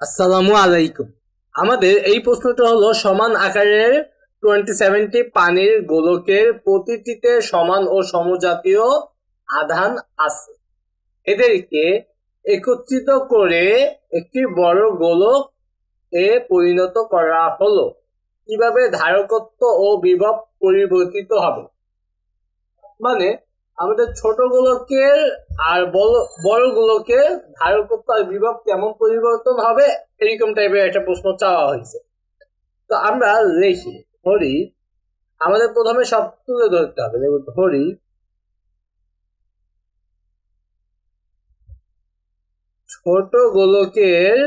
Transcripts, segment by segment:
আসসালামু আলাইকুম। আমাদের এই প্রশ্নটা হলো, সমান আকারের টোয়েন্টি সেভেনটি পানির গোলকের প্রতিটিতে সমান ও সমজাতীয় আধান আছে। এদেরকে একত্রিত করে একটি বড় গোলক এ পরিণত করা হলো। কীভাবে ধারকত্ব ও বিভব পরিবর্তিত হবে? মানে আমাদের ছোট গোলকের আর বড় বড় গোলকের ধারকত্ব আর বিভব কেমন পরিবর্তন হবে? এরকম টাইপের একটা প্রশ্ন চাওয়া হয়েছে। তো আমরা লিখি ধরি আমাদের প্রথমে সব তুলে ধরতে হবে। দেখুন ধরি ছোট গোলকের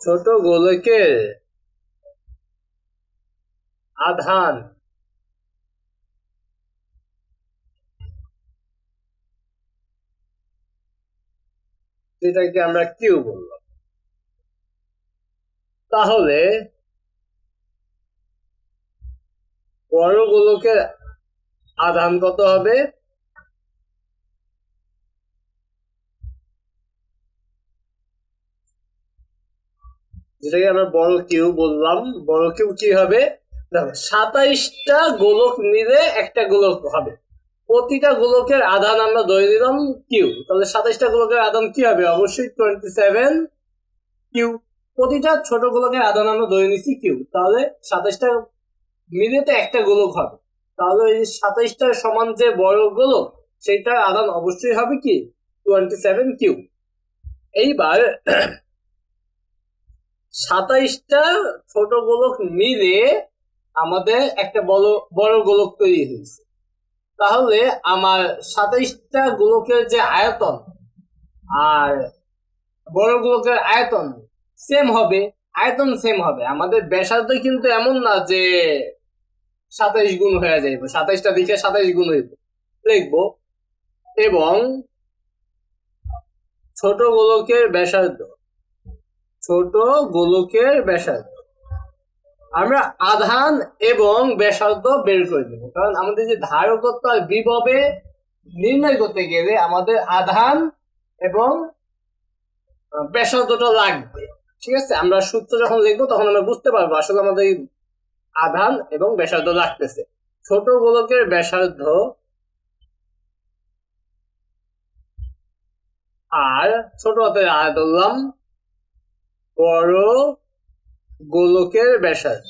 ছোট গোলকের আধান। যেটাকে আমরা কিউ বললাম। তাহলে বড় গোলকের আধান কত হবে? যেটাকে আমরা বড় কিউ বললাম। বড় কিউ কি হবে? সাতাইশটা গোলক মিলে একটা গোলক হবে। প্রতিটা গোলকের আধান আমরা ধরে দিলাম কিউ তাহলে সাতাইশটা গোলকের আধান কি হবে? অবশ্যই টোয়েন্টি সেভেন কিউ প্রতিটা ছোট গোলকের আধান আমরা ধরে নিচ্ছি কিউ তাহলে সাতাইশটা মিলে তো একটা গোলক হবে। তাহলে এই সাতাইশটার সমান যে বড় গোলক সেটার আধান অবশ্যই হবে কি? টোয়েন্টি সেভেন কিউ এইবার সাতাইশটা ছোট গোলক মিলে আমাদের একটা বড় বড় গোলক তৈরি হয়েছে। তাহলে আমার সাতাইশটা গোলকের যে আয়তন আর বড় গোলকের আয়তন সেম হবে, আয়তন সেম হবে। আমাদের ব্যাসার্ধ কিন্তু এমন না যে সাতাইশ গুণ হয়ে যাইব, সাতাইশটা দিকে সাতাইশ গুণ হইব। লিখব, এবং ছোট গোলকের ব্যাসার্ধ, ছোট গোলকের ব্যাসার্ধ। আমরা আধান এবং ব্যাসার্ধ বের করে দেবো। কারণ আমাদের যে ধারকত্ব আর বিভবে নির্ণয় করতে গেলে আমাদের আধান এবং ব্যাসার্ধটা লাগবে। ঠিক আছে? আমরা সূত্র যখন লিখব তখন আমরা বুঝতে পারব আসলে আমাদের আধান এবং ব্যাসার্ধ লাগতেছে। ছোট গোলকের ব্যাসার্ধ আর ছোট হাতের আয় ধরলাম বড় গোলকের ব্যাসার্ধ।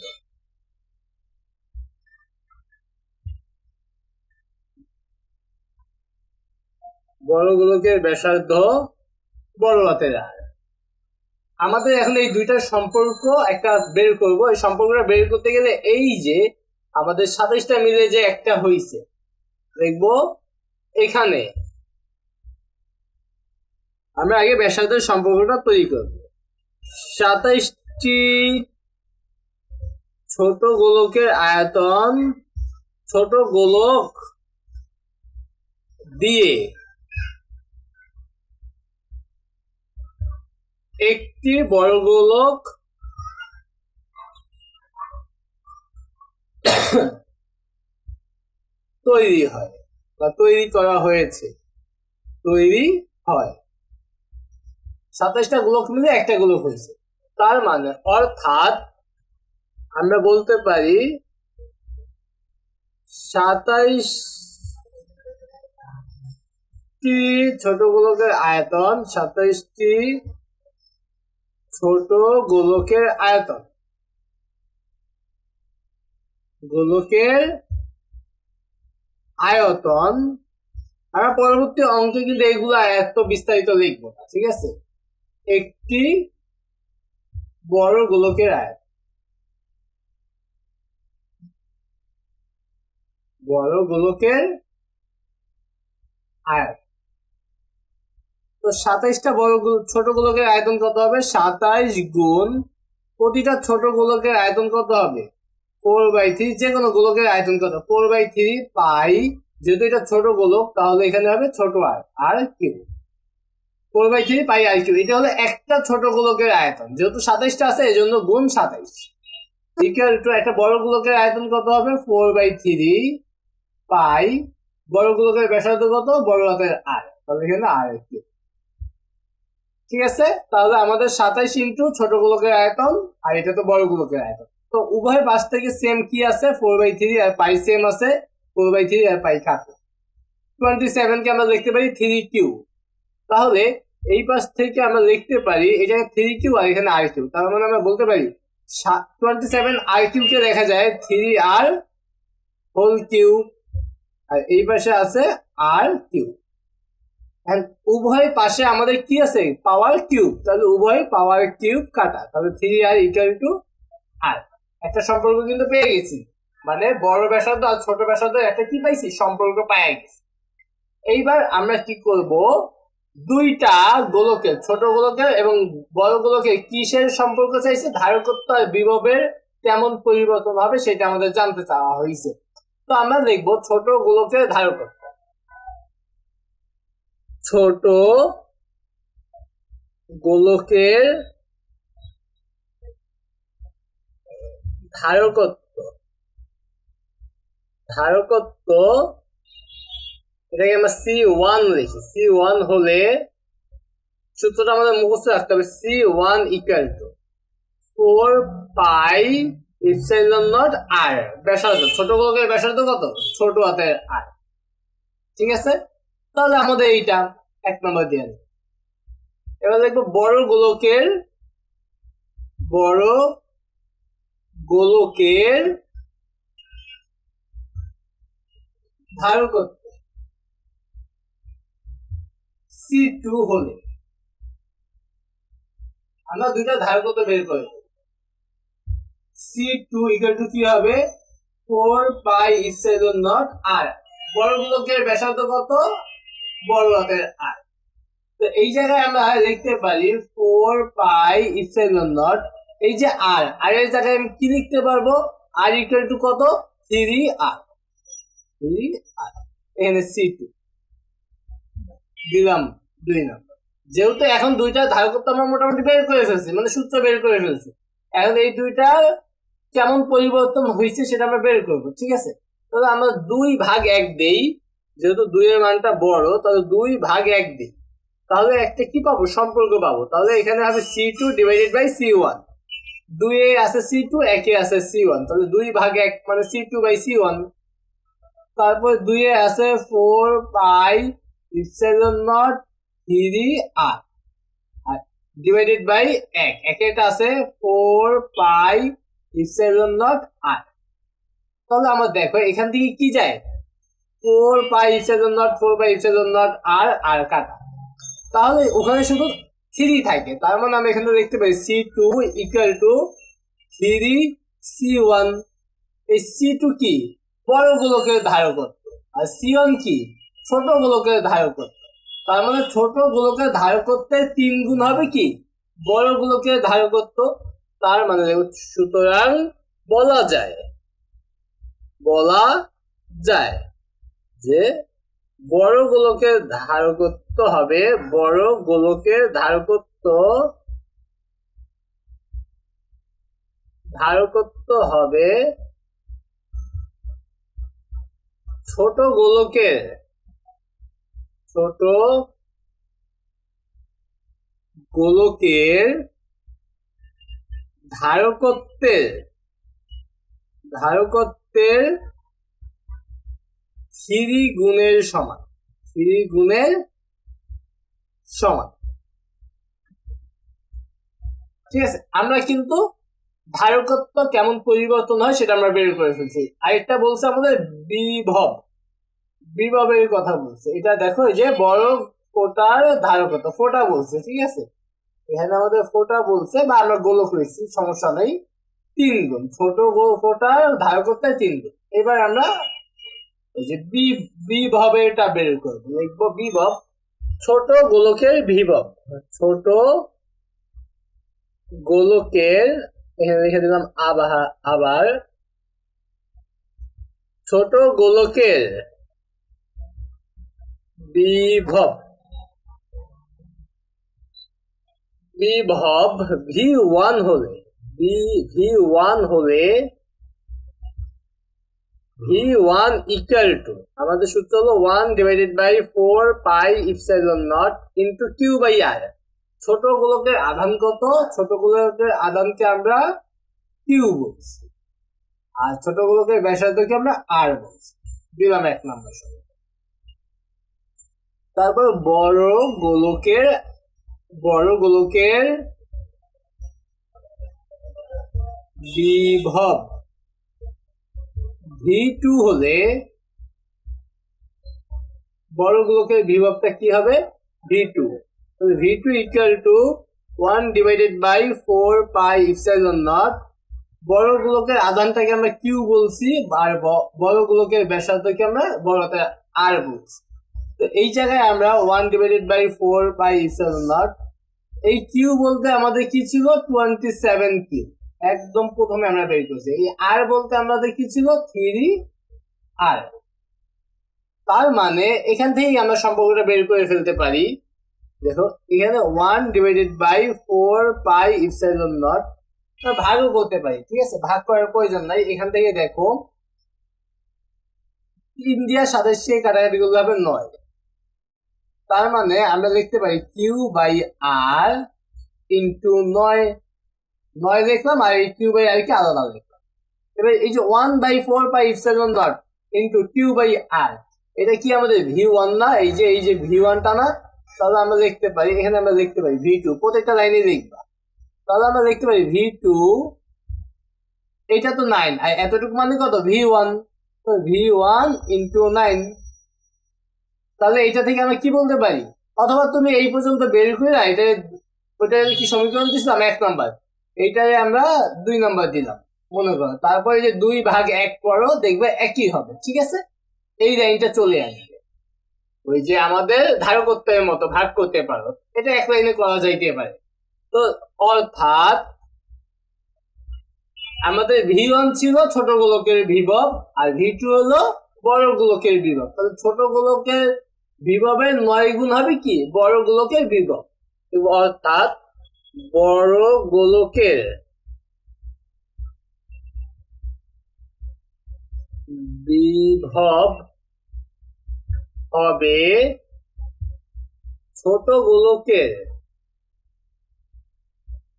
বড় গোলকের ব্যাসার্ধ বড় হাতের আর আমাদের এখন এই দুইটার সম্পর্ক একটা বের করব। এই সম্পর্কটা বের করতে গেলে এই যে আমাদের সাতাইশটা মিলে যে একটা হইছে, দেখব এখানে আমরা আগে ব্যাসার্ধের সম্পর্কটা তৈরি করব। সাতাইশটি ছোট গোলকের আয়তন ছোট গোলক দিয়ে একটি বড় গোলক তৈরি হয় বা তৈরি করা হয়েছে। তৈরি হয়। সাতাশটা গোলক মিলে একটা গোলক হয়েছে। তার মানে অর্থাৎ আমরা বলতে পারি সাতাইশটি ছোট গোলকের আয়তন সাতাইশটি ছোট গোলকের আয়তন। গোলকের আয়তন, আমরা পরবর্তী অঙ্কে কিন্তু এগুলো এত বিস্তারিত লিখব, ঠিক আছে? একটি বড় গোলকের আয়তন বড় গোলকের আয়তন তো সাতাইশটা বড় ছোট গোলকের আয়তন কত হবে? সাতাইশ গুণ প্রতিটা ছোট গোলকের আয়তন কত হবে? ফোর বাই থ্রি, যে কোনো গোলকের আয়তন কত? ফোর বাই থ্রি পাই, যেহেতু এটা ছোট গোলক তাহলে এখানে হবে ছোট r r q four by three pi r q এটা হলো একটা ছোট গোলকের আয়তন। যেহেতু সাতাইশটা আছে এই জন্য গুণ সাতাইশ। ইকুয়াল টু একটা বড় গোলকের আয়তন কত হবে? Four by three pi. বড় গোলকের ব্যাসার্ধ কত? বড় আর। তাহলে এখানে আর ঠিক আছে? তাহলে আমাদের সাতাইশ ইন্টু ছোট গোলকের আয়তন, আর এটা তো বড় গোলকের আয়তন। তো উভয় পাশ থেকে সেম কি আছে? Four by three R pi same আছে। Four by three R pi কাটে টোয়েন্টি সেভেন কে আমরা দেখতে পারি থ্রি কিউ তাহলে এই পাশ থেকে আমরা দেখতে পারি এটা থ্রি কিউ আর এখানে আর কিউ তার মানে আমরা বলতে পারি টোয়েন্টি সেভেন আর কিউ কে দেখা যায় থ্রি আর হোল কিউ আর এই পাশে আছে আর কিউ উভয় পাশে আমাদের কি আছে? পাওয়ার কিউব তাহলে উভয় পাওয়ার কিউব কাটা। তাহলে three r equal to r একটা সম্পর্ক কিন্তু পেয়ে গেছি। মানে বড় ব্যাসার্ধ আর ছোট ব্যাসার্ধ একটা কি পাইছি? সম্পর্ক পাই গেছি। এইবার আমরা কি করব? দুইটা গোলকের, ছোট গোলকের এবং বড় গোলকের কিসের সম্পর্ক চাইছে? ধারকত্ব আর বিভবের কেমন পরিবর্তন হবে সেটা আমাদের জানতে চাওয়া হয়েছে। তো আমরা দেখব ছোট গোলকের ধারকত্ব। ছোট গোলকের ধারকত্ব। ধারকত্ব এটাকে আমরা সি ওয়ান লিখি। সি ওয়ান হলে সূত্রটা আমাদের মুখস্থ রাখতে হবে। C one equal to four pi epsilon naught r ব্যাসার্ধ। ছোট গোলকের ব্যাসার্ধ কত? ছোট হাতের আর ঠিক আছে? তাহলে আমাদের এইটা এক নম্বর দিয়ে এবার দেখব বড় গোলকের বড় গোলকের ধারকত্ব। সি টু হলে। আমরা দুইটা ধারকত্ব বের করে সি টু ইকুয়াল টু কি হবে? Four pi epsilon naught R বড় ব্যাসার্ধ কত? বড় আর তো এই জায়গায় আমরা লিখতে পারি ফোর পাই ইপসাইলন নট, এই যে আর আর এর জায়গায় আমি কি লিখতে পারব? আর ইকুয়াল টু কত? থ্রি আর থ্রি আর এখানে সি টু। দিলাম, দুই নম্বর যেহেতু এখন দুইটা ধারকত্ব আমরা মোটামুটি বের করে ফেলছি মানে সূত্র বের করে ফেলছি। এখন এই দুইটা কেমন পরিবর্তন হয়েছে সেটা আমরা বের করব, ঠিক আছে? তাহলে আমরা দুই ভাগ এক দেই, যেহেতু দুইয়ের মানটা বড়, তাহলে দুই ভাগ এক দিই। তাহলে একটা কি পাবো? সম্পর্ক পাবো। তাহলে এখানে হবে C two divided by C one দুইয়ে আছে সি টু একে আছে সি ওয়ান তাহলে দুই ভাগ এক মানে C two by C one তারপর দুইয়ে আছে four pi epsilon naught three R divided by এক. একেটা আছে four pi epsilon naught R তাহলে আমার দেখো, এখান থেকে কি যায়? Four pi epsilon naught four pi epsilon naught r আর কাটা। তাহলে ওখানে শুধু থ্রি থাকে। তার মানে আমি এখানে দেখতে পাই C two equal to three C one এই সি টু কি? বড় গোলকের ধারকত্ব আর সি ওয়ান কি? ছোট গোলকের ধারকত্ব তার মানে ছোট গোলকের ধারকত্বের তিন গুণ হবে কি? বড় গোলকের ধারকত্ব তার মানে সুতরাং বলা যায় বলা যায় যে বড় গোলকের ধারকত্ব হবে বড় গোলকের ধারকত্ব ধারকত্ব হবে ছোট গোলকের ছোট গোলকের ধারকত্বের ধারকত্বের থ্রি গুণের সমান থ্রি গুণের সমান। ঠিক আছে, আমরা কিন্তু ধারকত্ব কেমন পরিবর্তন হয় সেটা আমরা বের করে ফেলছি। আরেকটা বলছে আমাদের বিভব। বিভবের কথা বলছে। এটা দেখো যে বড় ফোটার ধারকত্ব ফোটা বলছে, ঠিক আছে? এখানে আমাদের ফোটা বলছে, বা আমরা গোলক রয়েছি, সমস্যা নেই, তিন গুণ। ছোট ফোটার ধারকত্বের তিন গুণ। এবার আমরা এই যে বিভবেরটা বের করব। লিখব বিভব, ছোট গোলকের বিভব। ছোট গোলকের, এখানে লিখে দিলাম আবার আবার ছোট গোলকের বিভব। বিভব ভি ওয়ান হলে ভি ওয়ান হলে ভি ওয়ান ইকুয়াল টু আমাদের সূত্র হলো one divided by four pi epsilon naught into q by r ছোট গোলকের আধান কত? ছোট গোলকের আধানকে আমরা কিউ বলছি। আর ছোট গোলকের ব্যাসার্ধকে আমরা আর বলছি। দিলাম এক নম্বর সমীকরণ তারপর বড় গোলকের বড় গোলকের বিভব। ভি টু হলে বড় গোলকের বিভবটা কি হবে? V two. V two equal to one divided by four pi epsilon naught বড় গোলকের আধানটাকে আমরা কিউ বলছি, আর বড় গোলকের ব্যাসার্ধকে আমরা বড়তে আর বলছি। তো এই জায়গায় আমরা one divided by four by epsilon naught এই কিউ বলতে আমাদের কি ছিল? টোয়েন্টি সেভেন কিউ একদম প্রথমে আমরা বের করছি। এই আর বলতে আমাদের কি ছিল? থ্রি আর তার মানে এখান থেকেই আমরা সম্পর্কটা বের করে ফেলতে পারি। দেখো, এখানে one divided by four pi epsilon naught ভাগও করতে পারি, ঠিক আছে? ভাগ করার প্রয়োজন নাই। এখান থেকে দেখো ইন্ডিয়া সাতাশে কাটাকাটি করলে হবে নয়। তার মানে আমরা লিখতে পারি কিউ বাই আর ইন্টু নয় নয় দেখলাম আর এই কিউ বাই আর কে আলাদা দেখলাম এবার এই যে one by four by epsilon naught into q by r এটা কি আমাদের ভি ওয়ান না? এই যে এই যে ভি ওয়ানটা না? তাহলে আমরা লিখতে পারি, এখানে আমরা লিখতে পারি ভি টু প্রত্যেকটা লাইনে লিখবা। তাহলে আমরা লিখতে পারি ভি টু এটা তো নাইন আর এতটুকু মানে কত? V one V one into nine তাহলে এটা থেকে আমরা কি বলতে পারি? অথবা তুমি এই পর্যন্ত বের করে না এটা ওটা কি সমীকরণ দিছিলাম এক নাম্বার। এইটারে আমরা দুই নাম্বার দিলাম, মনে করো। তারপরে যে দুই ভাগ এক করো, দেখবে একই হবে, ঠিক আছে? এই লাইনটা চলে আসবে। ওই যে আমাদের ধারকত্বের মতো ভাগ করতে পারো। এটা এক লাইনে করা যাইতে পারে। তো অর্থাৎ আমাদের ভি ওয়ান ছিল ছোট গোলকের বিভব, আর ভি টু হলো বড় গোলকের বিভব। তাহলে ছোট গোলকের বিভবের নয় গুণ হবে কি? বড় গোলকের বিভব। অর্থাৎ বড় গোলকের বিভব হবে ছোট গোলকের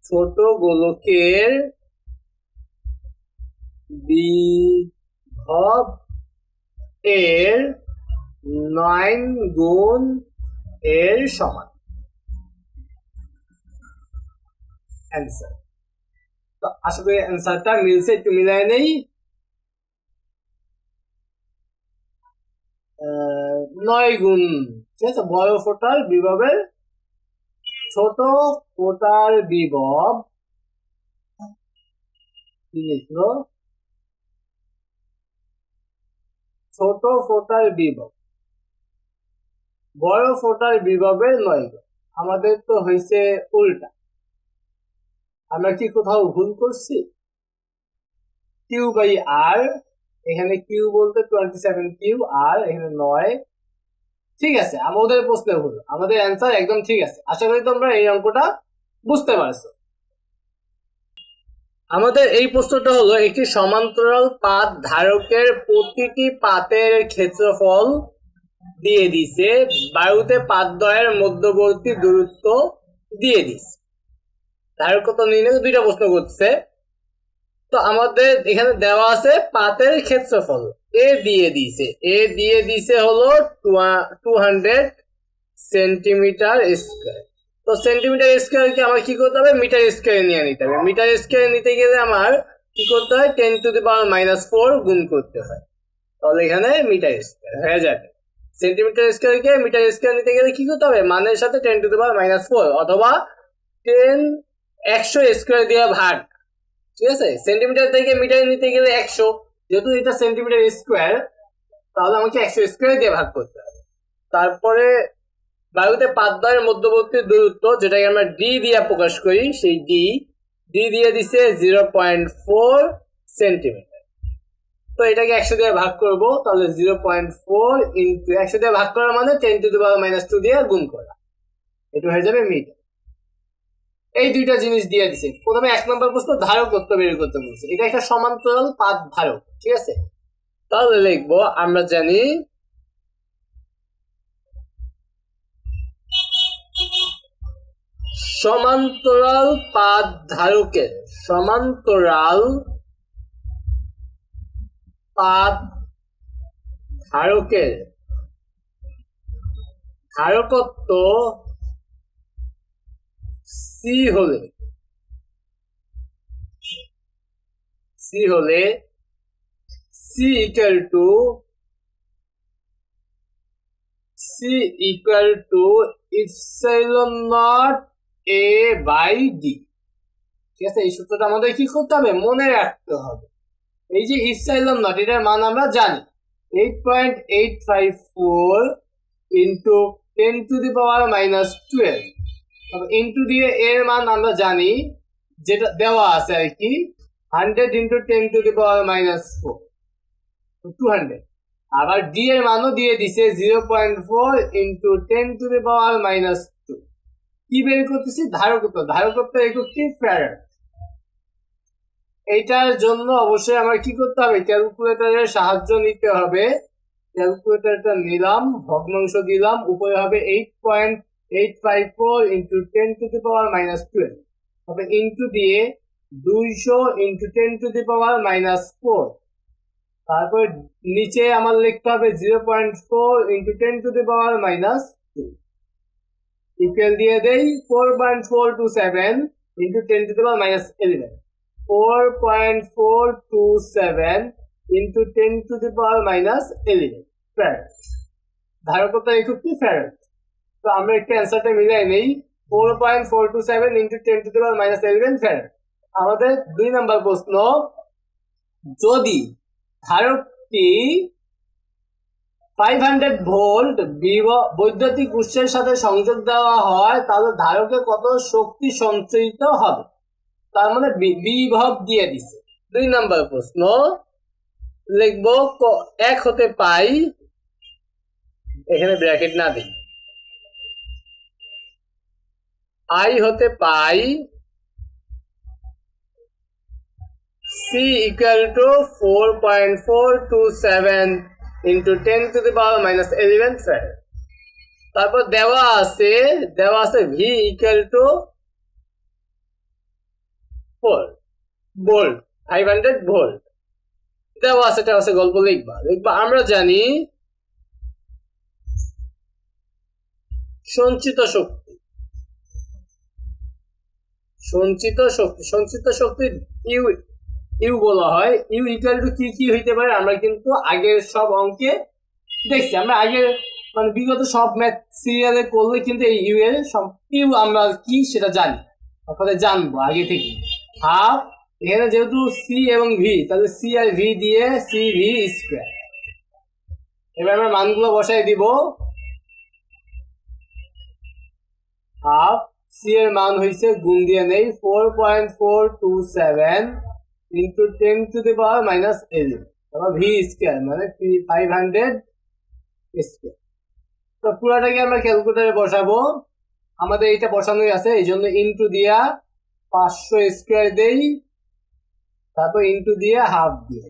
ছোট গোলকের বিভব এর নয় গুণ এর সমান। অ্যান্সার তো আশা করি অ্যান্সারটা মিলছে, একটু মিলাই নেই। নয় গুণ, ঠিক আছে? বড় ফোটার বিভবের ছোট ফোটার বিভব ছোট ফোটার বিভব। বড় ফোটার বিভবের নয়। আমাদের তো হয়েছে উল্টা। আমরা কি কোথাও ভুল করছি? কিউ বাই আর, এখানে কিউ বলতে টোয়েন্টি সেভেন কিউ, আর এখানে নয়। ঠিক আছে, আমাদের প্রশ্নে ভুল আমাদের অ্যান্সার একদম ঠিক আছে। আশা করি তোমরা এই অঙ্কটা বুঝতে পারছ। আমাদের এই প্রশ্নটা হলো, একটি সমান্তরাল পাত ধারকের প্রতিটি পাতের ক্ষেত্রফল দিয়ে দিছে, বায়ুতে পাতদ্বয়ের মধ্যবর্তী দূরত্ব দিয়ে দিছে। ধারকত্ব নির্ণয় দুইটা প্রশ্ন করছে। তো আমাদের এখানে দেওয়া আছে পাতের ক্ষেত্রফল। এ দিয়ে দিছে। এ দিয়ে দিছে হলো টু হান্ড্রেড সেন্টিমিটার স্কোয়ার। তো সেন্টিমিটার স্কোয়ারকে আমার কি করতে হবে? মিটার স্কোয়ারে নিয়ে নিতে হবে। মিটার স্কোয়ারে নিতে গেলে আমার কি করতে হয়? Ten to the power minus four গুণ করতে হয়। তাহলে এখানে মিটার স্কোয়ার হয়ে যাবে। সেন্টিমিটার স্কোয়ারকে মিটার স্কোয়ার নিতে গেলে কি করতে হবে? মানের সাথে ten to the power minus four অথবা টেন একশো স্কোয়ার দিয়ে ভাগ। ঠিক আছে? সেন্টিমিটার থেকে মিটার নিতে গেলে একশো। যেহেতু এটা সেন্টিমিটার স্কোয়ার তাহলে আমাকে একশো স্কোয়ার দিয়ে ভাগ করতে হবে। তারপরে বায়ুতে পাতদয়ের মধ্যবর্তী দূরত্ব, যেটাকে আমরা ডি দিয়ে প্রকাশ করি, সেই ডি ডি দিয়ে দিছে জিরো পয়েন্ট ফোর সেন্টিমিটার তো এটাকে একশো দিয়ে ভাগ করব, তাহলে জিরো পয়েন্ট ফোর ইন্টু একশো দিয়ে ভাগ করা মানে ten to the power minus two দিয়ে গুণ করা। এটা হয়ে যাবে মিটার। এই দুইটা জিনিস দিয়ে দিছে। প্রথমে এক নম্বর প্রশ্ন, ধারক করতে বের করতে বলছে। এটা একটা সমান্তরাল পাত ধারক, ঠিক আছে? তাহলে লিখব, আমরা জানি সমান্তরাল পাদ ধারকের, সমান্তরাল পাদ ধারকের ধারকত্ব সি হলে সি হলে C equal to C equal to epsilon naught A by d ঠিক আছে, এই সূত্রটা আমাদের কি করতে হবে? মনে রাখতে হবে। এই যে ইপসাইলন নট, এটার মান আমরা জানি। Eight point eight five four into ten to the power minus twelve into দিয়ে এর মান আমরা জানি, যেটা দেওয়া আছে আর কি hundred into ten to the power minus four two hundred আবার ডি এর মানও দিয়ে দিছে zero point four into ten to the power minus two কি বের করতেছি? ধারকত্ব। ধারকত্ব একক কি ফ্যারাড এইটার জন্য অবশ্যই আমার কি করতে হবে? ক্যালকুলেটরের সাহায্য নিতে হবে। ক্যালকুলেটরটা নিলাম, ভগ্নাংশ দিলাম, উপরে হবে eight point eight five four into ten to the power minus twelve হবে ইন্টু দিয়ে দুইশো into ten to the power minus four তারপর নিচে আমার লিখতে হবে zero point four into ten to the power minus two equal দিয়ে দেই four point four two seven into ten to the power minus eleven four point four two seven into ten to the power minus eleven farad ধারকতা একক কি farad তো আমরা একটু অ্যান্সারটা মিলাই নেই। Four point four two seven into ten to the power minus eleven farad আমাদের দুই নম্বর প্রশ্ন, যদি ধারকটি ফাইভ হান্ড্রেড ভোল্ট বৈদ্যুতিক উৎসের সাথে সংযোগ দেওয়া হয়, তাহলে ধারকে কত শক্তি সঞ্চয়িত হবে? তার মানে বিভব দিয়ে দিছে। দুই নাম্বার প্রশ্ন, লিখব এক হতে পাই, এখানে ব্র্যাকেট না দিই। আই হতে পাই C equal to four point four two seven into ten to the power minus eleven seven তারপর দেওয়া আছে দেওয়া আছে V equal to volt five hundred volt. দেওয়া আছে দেওয়া আছে, গল্প লিখবা। লিখবা, আমরা জানি সঞ্চিত শক্তি। সঞ্চিত শক্তি সঞ্চিত শক্তি ইউ ইউ বলা হয়। ইউ ইকুয়াল টু কি কি হইতে পারে। আমরা কিন্তু আগের সব অঙ্কে দেখছি। আমরা আগের মানে বিগত সব ম্যাথ সিরিয়ালে করলে কিন্তু এই ইউ এর ইউ আমরা কি সেটা জানি। তারপরে জানব আগে থেকে। হাফ এখানে যেহেতু সি এবং ভি তাহলে সি আর ভি দিয়ে সি ভি স্কোয়ার এবার আমরা মানগুলো বসাই দিব। হাফ সি এর মান হয়েছে গুণ দিয়ে নেই four point four two seven into ten to the power minus eleven তারপর ভি স্কোয়ার মানে ফাইভ হান্ড্রেড স্কোয়ার তো পুরাটাকে আমরা ক্যালকুলেটারে বসাবো। আমাদের এইটা বসানোই আছে এই জন্য ইন্টু দিয়া পাঁচশো স্কোয়ার দেই, তারপর ইন্টু দিয়ে হাফ দিয়ে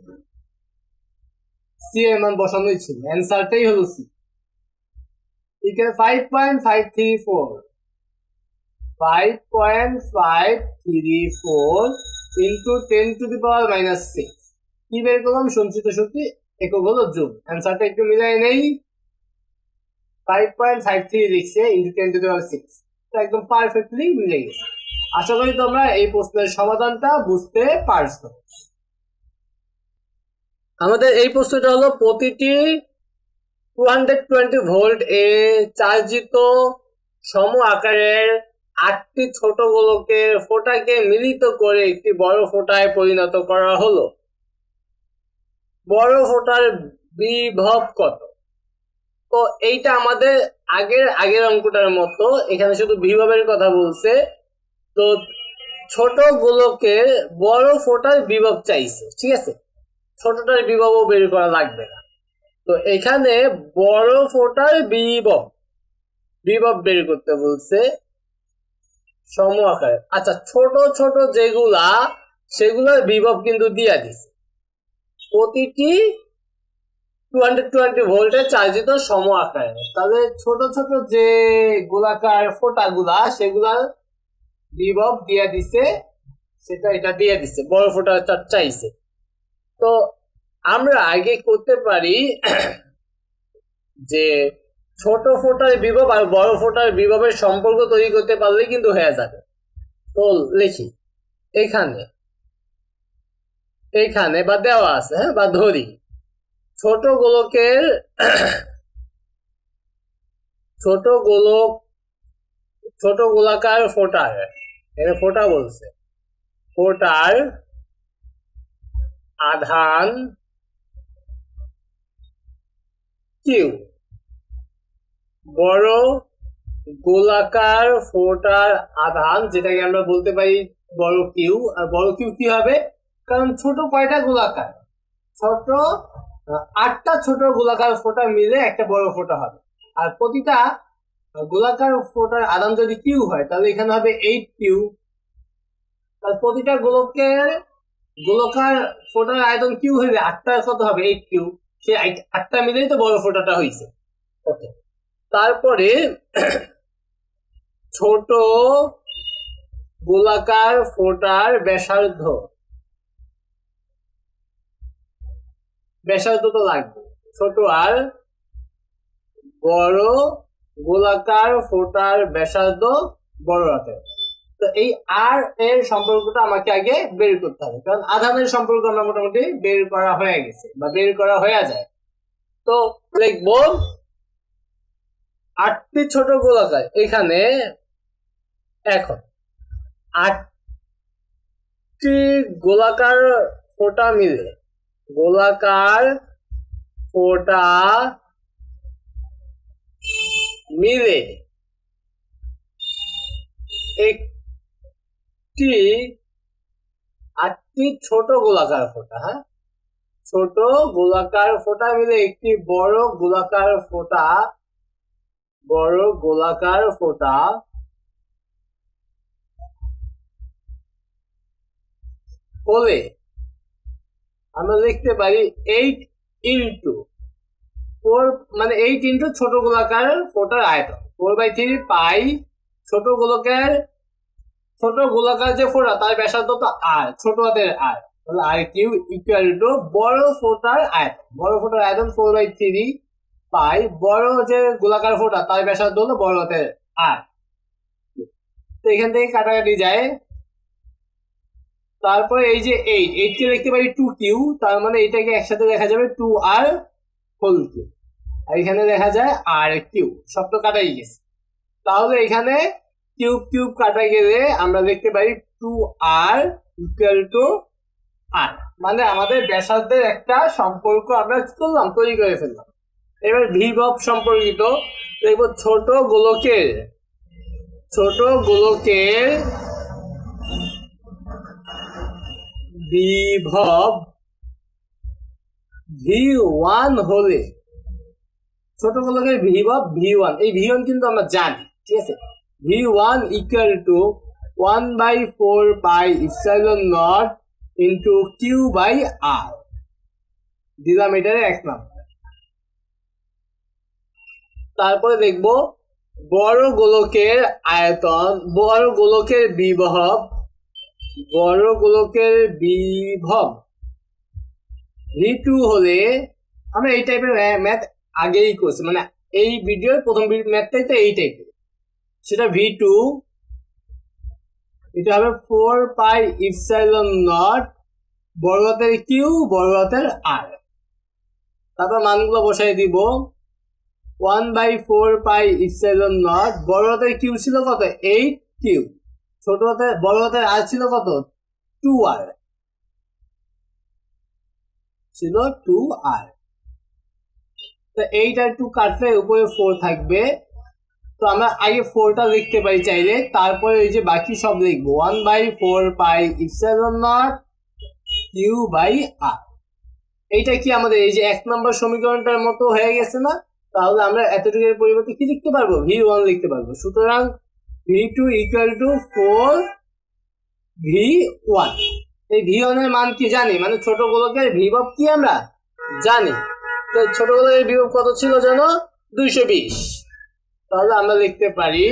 সি এর মান বসানোই ছিল অ্যান্সারটাই হলো সি এখানে five point five three four five point five three four into ten to the power minus six কি বের করলাম? সঞ্চিত শক্তি একক হলো জুল অ্যান্সারটা একটু মিলাই নেই। ফাইভ পয়েন্ট ফাইভ থ্রি লিখছে into ten to the power six একদম পারফেক্টলি মিলে গেছে। আশা করি তোমরা এই প্রশ্নের সমাধানটা বুঝতে পারছ। আমাদের এই প্রশ্নটা হলো, প্রতিটি টু হান্ড্রেড টোয়েন্টি ভোল্ট এ চার্জিত সম আকারের আটটি ছোট গোলকের ফোঁটাকে মিলিত করে একটি বড় ফোঁটায় পরিণত করা হলো। বড় ফোঁটার বিভব কত? তো এইটা আমাদের আগের আগের অঙ্কটার মতো, এখানে শুধু বিভবের কথা বলছে তো ছোট গোলকের বড় ফোটার বিভব চাইছে, ঠিক আছে? ছোটটার বিভবও বের করা লাগবে না। তো এখানে বড় ফোটার বিভব বিভব বের করতে বলছে সম আকারে। আচ্ছা ছোট ছোট যেগুলা, সেগুলোর বিভব কিন্তু দিয়া দিছে। প্রতিটি টু হান্ড্রেড টোয়েন্টি ভোল্টে চার্জিত সম আকারে। তাহলে ছোট ছোট যে গোলাকার ফোটাগুলা, সেগুলার বিভব দিয়ে দিছে, সেটা এটা দিয়ে দিছে, বড় ফোটা চাইছে। তো আমরা আগে করতে পারি যে ছোট ফোটার বিভব আর বড় ফোটার বিভবের সম্পর্ক তৈরি করতে পারলে কিন্তু হয়ে যাবে। তো লিখি, এখানে এখানে বা দেওয়া আছে হ্যাঁ বা ধরি, ছোট গোলকের ছোট গোলক ছোট গোলাকার ফোটার এখানে ফোটা বলছে। ফোটার আধান কিউ বড় গোলাকার ফোটার আধান, যেটাকে আমরা বলতে পারি বড় কিউ আর বড় কিউ কি হবে? কারণ ছোট কয়টা গোলাকার? ছোট, আটটা ছোট গোলাকার ফোঁটা মিলে একটা বড় ফোঁটা হবে। আর প্রতিটা গোলাকার ফোঁটার আদান যদি কিউ হয়, তাহলে এখানে হবে এইট কিউ আর প্রতিটা গোলকের গোলকার ফোঁটার আয়তন কিউ হইলে আটটা কত হবে এইট কিউ সে আটটা মিলেই তো বড় ফোঁটাটা হয়েছে ওকে তারপরে ছোট গোলাকার ফোটার ব্যাসার্ধ। ব্যাসার্ধ তো লাগবে। ছোট আর বড় গোলাকার, ফোটার, ব্যাসার্ধ, বড় হাতের তো এই আর এর সম্পর্কটা আমাকে আগে বের করতে হবে। কারণ আধানের সম্পর্ক আমরা মোটামুটি বের করা হয়ে গেছে বা বের করা হয়ে যায়। তো লিখব আটটি ছোট গোলাকার এখানে এখন। আটটি গোলাকার ফোঁটা মিলে, গোলাকার, ফোঁটা মিলে একটি আটটি ছোট গোলাকার ফোঁটা হ্যাঁ? ছোট গোলাকার ফোঁটা মিলে একটি বড় গোলাকার ফোঁটা, বড় গোলাকার ফোঁটা। হলে আমরা লিখতে পারি এইট ইন্টু ফোর মানে এই ইন্টু ছোট গোলাকার ফোটার আয়তন। ফোর বাই থ্রি পাই ছোট গোলকের, ছোট গোলাকার যে ফোটা তার ব্যাসার্ধ তো আর ছোট হাতের আর তাহলে আর কিউ ইকুয়াল টু বড় ফোটার আয়তন। বড় ফোটার আয়তন ফোর বাই থ্রি পাই বড় যে গোলাকার ফোটা তার ব্যাসার্ধ হলো বড় হাতের আর তো এখান থেকে কাটাকাটি যায়। তারপরে এই যে এইট এইট কে লিখতে পারি টু কিউ তার মানে এটাকে একসাথে দেখা যাবে টু আর হোল কিউ আর এখানে দেখা যায় আর কিউ সব তো কাটাই গেছে। তাহলে এখানে কিউব কিউব কাটা গেলে আমরা লিখতে পারি two R equal to R. মানে আমাদের ব্যাসার্ধের একটা সম্পর্ক আমরা করলাম? তৈরি করে ফেললাম। এবার ভিভব সম্পর্কিত দেখব ছোট গোলকের ছোট গোলকের বিভব ভি ওয়ান হলে ছোট গোলকের বিভব ভি ওয়ান এই ভি ওয়ান কিন্তু আমরা জানি, ঠিক আছে? V one equal to one by four by epsilon naught into Q by R দিলাম এটারে এক নাম্বার তারপরে দেখব বড় গোলকের আয়তন, বড় গোলকের বিভব, বড় গোলকের বিভব। ভি টু হলে আমরা এই টাইপের ম্যাথ আগেই করছি। মানে এই ভিডিওর প্রথম ম্যাথটাই তো এই টাইপের সেটা ভি টু এটা হবে ফোর পাই ইপসাইলন নট বড় হাতের কিউ বড় হাতের আর তারপর মানগুলো বসাই দিব। One by four pi epsilon naught বড় হাতের কিউ ছিল কত? এইট কিউ ছোট হাতের, বড় হাতের আর ছিল কত? টু আর ছিল টু আর তো এইট আর টু কাটলে উপরে ফোর থাকবে। তো আমরা আগে ফোরটা লিখতে পারি চাইলে, তারপরে ওই যে বাকি সব লিখব। One by four pi epsilon naught Q by R এইটা কি আমাদের এই যে এক নম্বর সমীকরণটার মতো হয়ে গেছে না? তাহলে আমরা এতটুকুর পরিবর্তে কি লিখতে পারব? ভি ওয়ান লিখতে পারব। সুতরাং V two equal to four V one এই ভি ওয়ানের মান কি জানি? মানে ছোট গোলকের ভিভব কি আমরা? জানি। তো ছোটবেলায় বিভব কত ছিল জানো দুইশো বিশ। তাহলে আমরা লিখতে পারি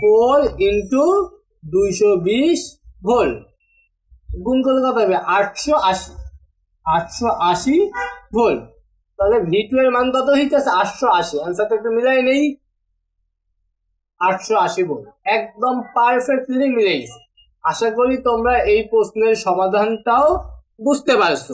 ফোর ইন্টু দুইশো বিশ ভোল্ট গুণ করলে কত হবে? আটশো আশি। আটশো আশি ভোল্ট তাহলে ভি টু এর মান কত হইতেছে? আটশো আশি। অ্যান্সারটা একটু মিলাই নেই। আটশো আশি ভোল্ট একদম পারফেক্টলি মিলে গেছে। আশা করি তোমরা এই প্রশ্নের সমাধানটাও বুঝতে পারছ।